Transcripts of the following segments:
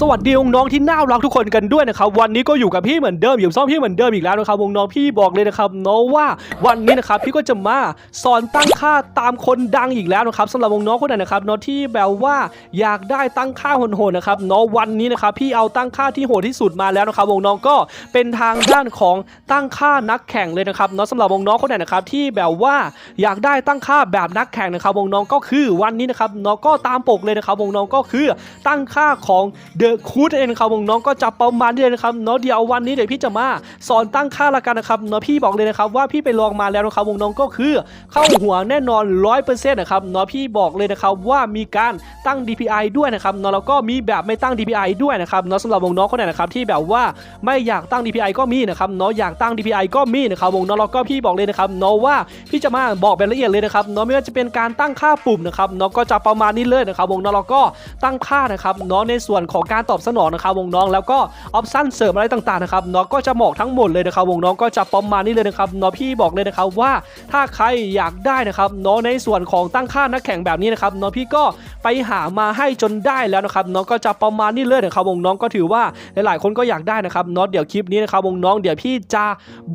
สวัสดีน้องๆที่น่ารักทุกคนกันด้วยนะครับวันนี้ก็อยู่กับพี่เหมือนเดิมอยู่ซ่อมพี่เหมือนเดิมอีกแล้วนะครับวงน้องพี่บอกเลยนะครับเนาะว่าวันนี้นะครับพี่ก็จะมาสอนตั้งค่าตามคนดังอีกแล้วนะครับสำหรับวงน้องคนไหนนะครับเนาะที่แบบว่าอยากได้ตั้งค่าโหดๆนะครับเนาะวันนี้นะครับพี่เอาตั้งค่าที่โหดที่สุดมาแล้วนะครับวงน้องก็เป็นทางด้านของตั้งค่านักแข่งเลยนะครับเนาะสำหรับวงน้องคนไหนนะครับที่แบบว่าอยากได้ตั้งค่าแบบนักแข่งนะครับวงน้องก็คือวันนี้นะครับเนาะก็ตามปกเลยนะครับวงน้องก็คือตั้งค่าของเดอะคูดเองนะครับวงน้องก็จะประมาณนี้เลยนะครับเนาะเดี๋ยววันนี้เดี๋ยวพี่จะมาสอนตั้งค่าละกันนะครับเนาะพี่บอกเลยนะครับว่าพี่ไปลองมาแล้วนะครับวงน้องก็คือเข้าหัวแน่นอน 100%นะครับเนาะพี่บอกเลยนะครับว่ามีการตั้ง DPI ด้วยนะครับเนาะแล้วก็มีแบบไม่ตั้ง DPI ด้วยนะครับเนาะสำหรับวงน้องคนไหนนะครับที่แบบว่าไม่อยากตั้ง DPI ก็มีนะครับเนาะอยากตั้ง DPI ก็มีนะครับวงน้องแล้วก็พี่บอกเลยนะครับเนาะว่าพี่จะมาบอกแบบละเอียดเลยนะครับเนาะไม่ว่าจะเป็นการตั้งค่าปุ่มนะครับเนาะก็จะประมาณนี้เลยนะครับวงน้องแล้วก็ตั้งค่านะครับเนาะในส่วนของการตอบสนองนะครับวงน้องแล้วก็ออปชั่นเสริมอะไรต่างๆนะครับเนาะก็จะบอกทั้งหมดเลยนะครับวงน้องก็จะประมาณนี้เลยนะครับเนาะพี่บอกเลยนะครับว่าถ้าใครอยากได้นะครับเนาะในส่วนของตั้งค่านักแข่งแบบนี้นะครับเนาะพี่ก็ไปหามาให้จนได้แล้วนะครับเนาะก็จะประมาณนี้เลยนะครับวงน้องก็ถือว่าหลายๆคนก็อยากได้นะครับเนาะเดี๋ยวคลิปนี้นะครับวงน้องเดี๋ยวพี่จะ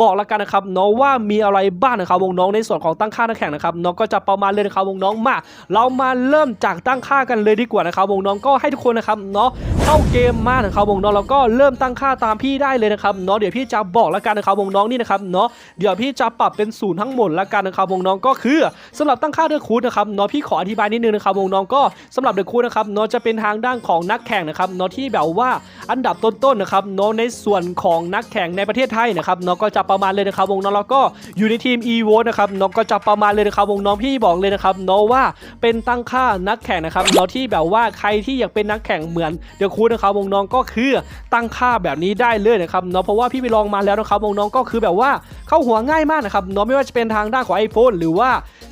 บอกล้วกันนะครับเนาะว่ามีอะไรบ้างนะครับวงน้องในส่วนของตั้งค่านักแข่งนะครับเนาะก็จะประมาณเลยนะครับวงน้องมา เรามาเริ่มจากตั้งค่ากันเลยดีกว่านะครับวงน้องก็ให้ทุกคนนะครับเนาะเข้าเกมมานะครับวงน้องแล้วก็เริ่มตั้งค่าตามพี่ได้เลยนะครับเนาะเดี๋ยวพี่จะบอกแล้วกันนะครับวงน้องนี่นะครับเนาะเดี๋ยวพี่จะปรับเป็นศูนย์ทั้งหมดแล้วกันนะครับวงน้องก็คือสำหรับตั้งค่าเดือะคูดนะครับเนาะพี่ขออธิบายนิดนึงนะครับวงน้องก็สำหรับเดือะคูดนะครับเนาะจะเป็นทางด้านของนักแข่งนะครับเนาะที่แบบว่าอันดับต้นๆนะครับเนาะในส่วนของนักแข่งในประเทศไทยนะครับเนาะก็จะประมาณเลยนะครับวงน้องแล้วก็อยู่ในทีม e v o นะครับเนาะก็จะประมาณเลยนะครับวงน้องพี่บอกเลยนะครับเนาะว่าเป็นตั้งค่านักแข่งนะครับเนาะที่แบบว่าใครที่อยากเป็นนักแข่งเหมือนเดอะคูดนะครับวงน้องก็คือตั้งค่าแบบนี้ได้เลยนะครับเนาะเพราะว่าพี่ไปลองมาแล้วนะครับวงน้องก็คือแบบว่าเข้าหัวง่ายมากนะครับเนาะไม่ว่าจะเป็นทางด้านของ iPhone หรือว่า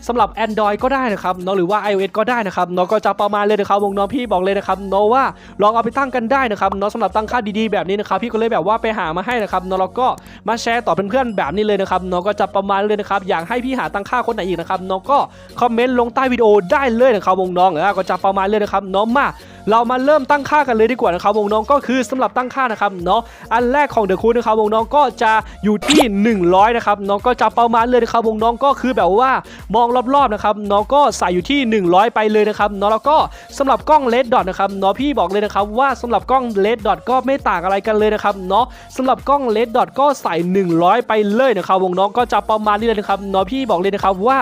สำหรับ Android ก็ได้นะครับเนาะหรือว่า iOS ก็ได้นะครับเนาะก็จะประมาณเลยนะครับวงน้องพี่บอกเลยนะครับเนาะว่าลองเอาไปตั้งกันได้นะครับเนาะสำหรับตั้งค่าดีๆแบบนี้นะครับพี่ก็เลยแบบว่าไปหามาให้นะครับเนาะแล้วก็มาแชร์ต่อเพื่อนๆแบบนี้เลยนะครับเนาะก็จะประมาณเลยนะครับอยากให้พี่หาตั้งค่าคนไหนอีกนะครับเนาะก็คอมเมนต์ลงใต้วิดีโอได้เลยนะครับวงน้องเออก็จะประมาณเลยนะครับเนาะมาเรามาเริ่มตั้งค่ากันเลยดีกว่านะครับวงน้องก็คือสำหรับตั้งค่านะครับเนาะอันแรกของเดอะคูนะครับวงน้องก็จะอยู่ที่ 100นะครับน้องก็จะประมาณเลยนะครับวงน้องก็คือแบบว่ามองรอบๆนะครับน้องก็ใส่อยู่ที่ 100 ไปเลยนะครับเนาะแล้วก็สำหรับกล้องเลดดอทนะครับเนาะพี่บอกเลยนะครับว่าสำหรับกล้องเลดดอทก็ไม่ต่างอะไรกันเลยนะครับเนาะสำหรับกล้องเลดดอทก็ใส่ 100 ไปเลยนะครับวงน้องก็จะประมาณนี้เลยนะครับเนาะพี่บอกเลยนะครับว่า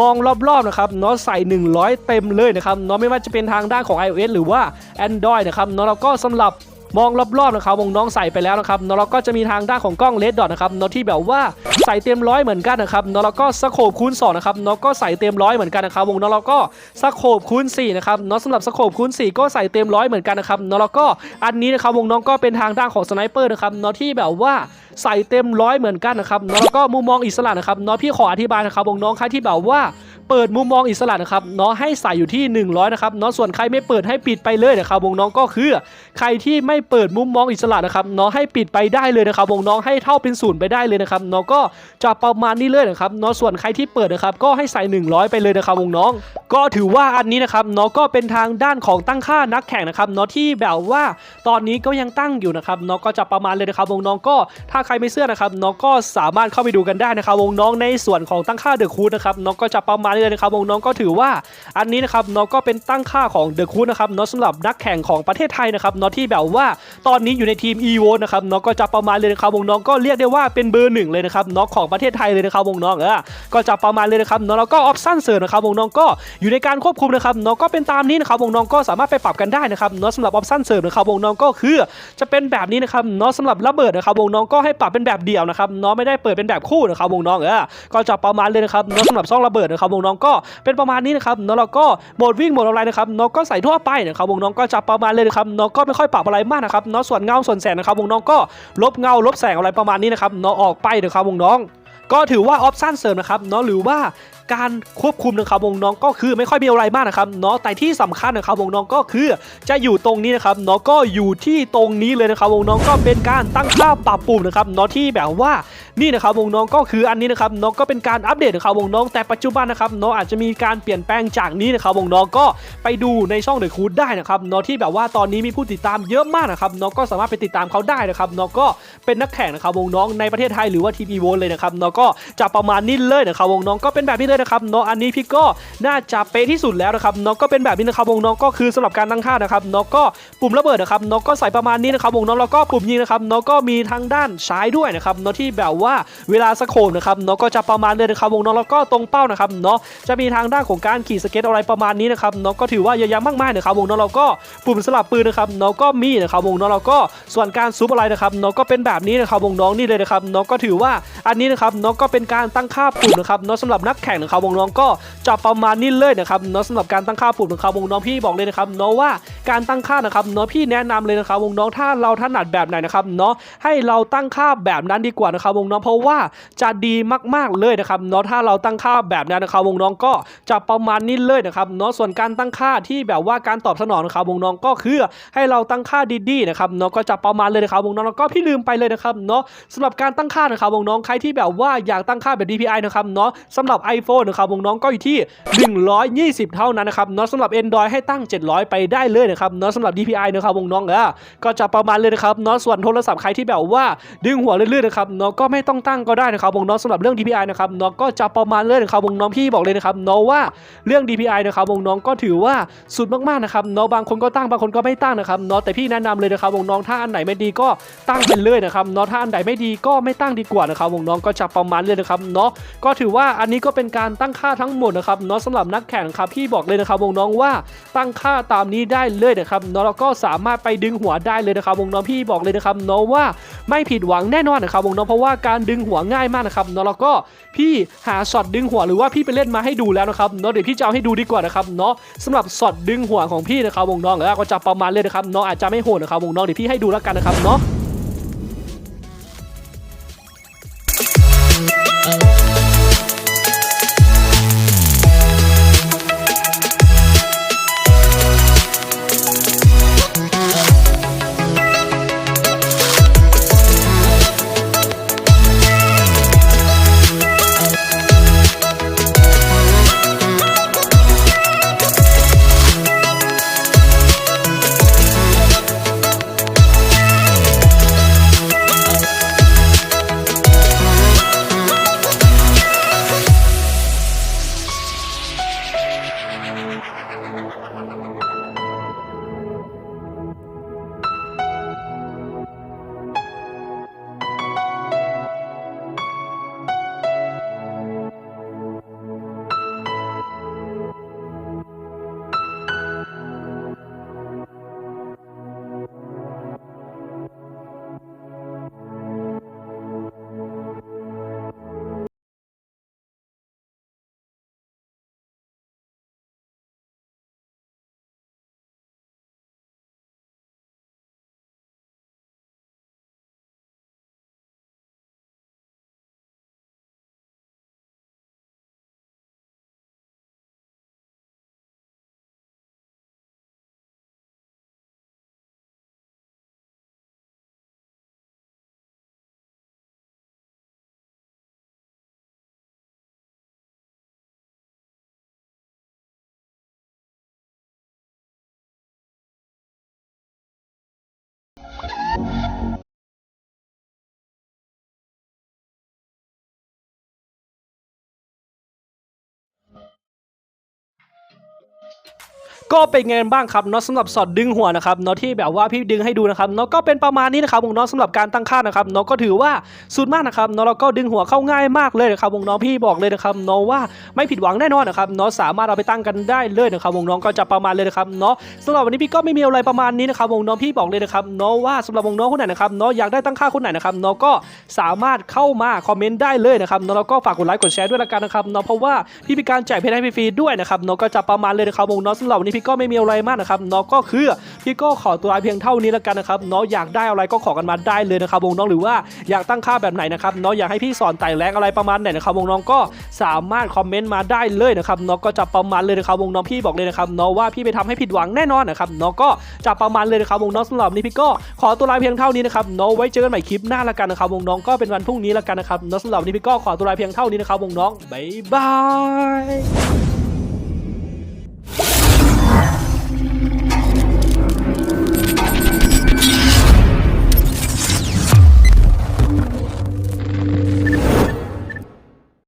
มองรอบๆนะครับเนาะใส่ 100 เต็มเลยนะครับเนาะไม่ว่าจะเป็นทางด้านของ iOS หรือว่า Android นะครับเนาะแล้วก็สำหรับ มองรอบๆนะครับวงน้องใส่ไปแล้วนะครับเนาะแล้วก็จะมีทางด้านของกล้องเลดดอทนะครับเนาะที่แบบว่าใส่เต็มร้อยเหมือนกันนะครับเนาะแล้วก็สโคปคูณ2นะครับเนาะก็ใส่เต็มร้อยเหมือนกันนะครับวงน้องแล้วก็สโคปคูณ4นะครับเนาะสำหรับสโคปคูณ4ก็ใส่เต็มร้อยเหมือนกันนะครับเนาะแล้วก็อันนี้นะครับวงน้องก็เป็นทางด้านของสไนเปอร์นะครับเนาะที่แบบว่าใส่เต็มร้อยเหมือนกันนะครับเนาะแล้วก็มุมมองอิสระนะครับเนาะพี่ขออธิบายนะครับวงน้องใครที่แบบว่า เปิดมุมมองอิสระนะครับเนาะให้ใส่อยู่ที่ 100นะครับเนาะส่วนใครไม่เปิดให้ปิดไปเลยนะครับวงน้องก็คือใครที่ไม่เปิดมุมมองอิสระนะครับเนาะให้ปิดไปได้เลยนะครับวงน้องให้เท่าเป็นศูนย์ไปได้เลยนะครับเนาะก็จะประมาณนี้เลยนะครับเนาะส่วนใครที่เปิดนะครับก็ให้ใส่ 100 ไปเลยนะครับวงน้อง ก็ถือว่าอันนี้นะครับเนาะก็เป็นทางด้านของตั้งค่านักแข่งนะครับเนาะที่แบบว่าตอนนี้ก็ยังตั้งอยู่นะครับเนาะก็จะประมาณเลยนะครับวงน้องก็ถ้าใครไม่เชื่อนะครับเนาะก็สามารถเข้าไปดูกันได้นะครับวงน้องในส่วนของตั้งค่าเดอะคูดนะครับเนาะก็จะประมาณเลยนะครับวงน้องก็ถือว่าอันนี้นะครับเนาะก็เป็นตั้งค่าของเดอะคูดนะครับเนาะสำหรับนักแข่งของประเทศไทยนะครับเนาะที่แบบว่าตอนนี้อยู่ในทีม e v o นะครับเนาะก็จะประมาณเลยนะครับวงน้องก็เรียกได้ว่าเป็นเบอร์หนึ่งเลยนะครับเนาะของประเทศไทยเลยนะครับวงน้องเออก็จะประมาณเลยนะครับเนาะแล้วก็ออปชั่นเสริมนะครับวงน้องก็อยู่ในการควบคุมนะครับเนาะก็เป็นตามนี้นะครับวงน้องก็สามารถไปปรับกันได้นะครับเนาะสำหรับออปชั่นเสริมนะครับวงน้องก็คือจะเป็นแบบนี้นะครับเนาะสำหรับระเบิดนะครับวงน้องก็ให้ปรับเป็นแบบเดี่ยวนะครับเนาะไม่ได้เปิดเป็นแบบคู่นะครับวงน้องเออก็จะประมาณเลยนะครับเนาะสำหรับซ่องระเบิดนะครับวงน้องก็เป็นประมาณนี้นะครับเนาะแล้วก็โหมดวิ่งโหมดอะไรนะครับเนาะก็ใส่ทั่วไปนะครับวงน้องก็จะประมาณเลยนะครับเนาะก็ไม่ค่อยปรับอะไรมากนะครับเนาะส่วนเงาส่วนแสงนะครับวงน้องก็ลบเงาลบแสงอะไรประมาณนี้นะครับเนาะออกไปนะครับวงน้องก็ถือว่าออปชั่นเสริมนะครับเนาะหรือว่า การควบคุมนะครับวงน้องก็คือไม่ค่อยมีอะไรมากนะครับเนาะแต่ที่สำคัญนะครับวงน้องก็คือจะอยู่ตรงนี้นะครับเนาะก็อยู่ที่ตรงนี้เลยนะครับวงน้องก็เป็นการตั้งค่าปรับปุ่มนะครับเนาะที่แบบว่า นี่นะครับวงน้องก็คืออันนี้นะครับน้องก็เป็นการอัปเดตนะครับวงน้องแต่ปัจจุบันนะครับน้องอาจจะมีการเปลี่ยนแปลงจากนี้นะครับวงน้องก็ไปดูในช่องเดอะคูดได้นะครับน้องที่แบบว่าตอนนี้มีผู้ติดตามเยอะมากนะครับน้องก็สามารถไปติดตามเขาได้นะครับน้องก็เป็นนักแข่งนะครับวงน้องในประเทศไทยหรือว่าทีพีโวเลยนะครับน้องก็จะประมาณนี้เลยนะครับวงน้องก็เป็นแบบนี้เลยนะครับน้องอันนี้พี่ก็น่าจะเป๊ะที่สุดแล้วนะครับน้องก็เป็นแบบนี้นะครับวงน้องก็คือสำหรับการตั้งค่านะครับน้องก็ปุ่มระเบิดนะครับน้องก็ใส่ประมาณนี้นะครับวงน้องแล้วก็ปุ่มยิงนะครับน้องก็มีทางด้านซ้ายด้วยนะครับน้องที่แบบว่าเวลาสโคปนะครับเน้องก็จะประมาณเลยนะครับวงน้องแล้วก็ตรงเป้านะครับเนาะจะมีทางด้านของการขี่สเก็ตอะไรประมาณนี้นะครับเน้องก็ถือว่าเยอะแยะมากมายนะครับวงน้องเราก็ปุ่มสลับปืนนะครับเน้องก็มีนะครับวงน้องเราก็ส่วนการซูปอะไรนะครับเน้องก็เป็นแบบนี้นะครับวงน้องนี่เลยนะครับเน้องก็ถือว่าอันนี้นะครับเน้องก็เป็นการตั้งค่าปุ่มนะครับเน้องสำหรับนักแข่งนะครับวงน้องก็จะประมาณนี้เลยนะครับเน้องสำหรับการตั้งค่าปุ่มนะครับวงน้องพี่บอกเลยนะครับเน้องว่าการตั้งค่านะครับเน้องพี่แนะนำเลยนะครับวงน้องถ้าเราถนัดแบบไหนนะครับเนาะให้เราตั้งค่าแบบนั้นดีกว่านะครับวงน้องเพราะว่าจะดีมากๆเลยนะครับเนาะถ้าเราตั้งค่าแบบนั้นนะครับวงน้องก็จะประมาณนี้เลยนะครับเนาะส่วนการตั้งค่าที่แบบว่าการตอบสนองนะครับวงน้องก็คือให้เราตั้งค่าดีๆนะครับเนาะก็จะประมาณเลยนะครับวงน้องแล้วก็พี่ลืมไปเลยนะครับเนาะสำหรับการตั้งค่านะครับวงน้องใครที่แบบว่าอยากตั้งค่าแบบ DPI นะครับเนาะสำหรับ iPhone นะครับวงน้องก็อยู่ที่ 120 เท่านั้นนะครับเนาะสำหรับ Android ให้ตั้ง 700 ไปได้เลยนะครับเนาะสำหรับ DPI นะครับวงน้องเออก็จะประมาณเลยนะครับเนาะส่วนโทรศัพท์ใครที่แบบว่าดึงหัวเรื่อยๆนะครับเนาะก็ไม่ต้องตั้งก็ได้นะครับวงน้องสำหรับเรื่อง DPI นะครับเนาะก็จะประมาณเลยนะครับวงน้องพี่บอกเลยนะครับเนาะว่าเรื่อง DPI นะครับวงน้องก็ถือว่าสุดมากๆนะครับเนาะบางคนก็ตั้งบางคนก็ไม่ตั้งนะครับเนาะแต่พี่แนะนำเลยนะครับวงน้องถ้าอันไหนไม่ดีก็ตั้งไปเลยนะครับเนาะถ้าอันไหนไม่ดีก็ไม่ตั้งดีกว่านะครับวงน้องก็จะประมาณเลยนะครับเนาะก็ถือว่าอันนี้ก็เป็นการตั้งค่าทั้งหมดนะครับเนาะสำหรับนักแข่งครับพี่บอกเลยนะครับวงน้องว่าตั้งค่าตามนี้ได้เลยนะครับเนาะแล้วก็สามารถไปดึงหัวได้เลยนะครับวงน้องพี่บอกเลยนะครับเนาะว่าไม่ผิดหวังแน่นอนนะครับวงน้องเพราะว่าการดึงหัวง่ายมากนะครับเนาะแล้วก็พี่หาช็อตดึงหัวหรือว่าพี่ไปเล่นมาให้ดูแล้วนะครับเนาะเดี๋ยวพี่จะเอาให้ดูดีกว่านะครับเนาะสำหรับช็อตดึงหัวของพี่นะครับวงน้องแล้วก็จะประมาณเลยนะครับเนาะอาจจะไม่โหดนะครับวงน้องเดี๋ยวพี่ให้ดูแล้วกันนะครับเนาะ ก็เป็นไงบ้างครับเนาะสำหรับสอดดึงหัวนะครับเนาะที่แบบว่าพี่ดึงให้ดูนะครับเนาะก็เป็นประมาณนี้นะครับวงน้องสำหรับการตั้งค่านะครับเนาะก็ถือว่าสุดมากนะครับเนาะแล้วก็ดึงหัวเข้าง่ายมากเลยนะครับวงน้องพี่บอกเลยนะครับเนาะว่าไม่ผิดหวังแน่นอนนะครับเนาะสามารถเอาไปตั้งกันได้เลยนะครับวงน้องก็จะประมาณเลยนะครับเนาะสำหรับวันนี้พี่ก็ไม่มีอะไรประมาณนี้นะครับวงน้องพี่บอกเลยนะครับเนาะว่าสำหรับวงน้องคนไหนนะครับเนาะอยากได้ตั้งค่าคนไหนนะครับเนาะก็สามารถเข้ามาคอมเมนต์ได้เลยนะครับเนาะแล้วก็ฝากกดไลค์กดแชร์ด้วยละกันนะครับเนาะเพราะว่าพี่มีการแจกเพจให้ฟรีด้วยนะครับเนาะก็จะประมาณเลยนะครับวงน้องสำหรับวันนี้พี่ก็ไม่มีอะไรมากนะครับเนาะก็คือพี่ก็ขอตัวลาเพียงเท่านี้แล้วกันนะครับเนาะอยากได้อะไรก็ขอกันมาได้เลยนะครับวงน้องหรือว่าอยากตั้งค่าแบบไหนนะครับเนาะอยากให้พี่สอนไต่แรงอะไรประมาณไหนนะครับวงน้องก็สามารถคอมเมนต์มาได้เลยนะครับเนาะก็จะประมาณเลยนะครับวงน้องพี่บอกเลยนะครับเนาะว่าพี่ไปทำให้ผิดหวังแน่นอนนะครับเนาะก็จะประมาณเลยนะครับวงน้องสำหรับนี้พี่ก็ขอตัวลาเพียงเท่านี้นะครับเนาะไว้เจอกันใหม่คลิปหน้าละกันนะครับวงน้องก็เป็นวันพรุ่งนี้ละกันนะครับเนาะสำหรับนนี้พี่ก็ขอตัวลาเพียงเท่านี้นะครับวงน้องบ๊ายบาย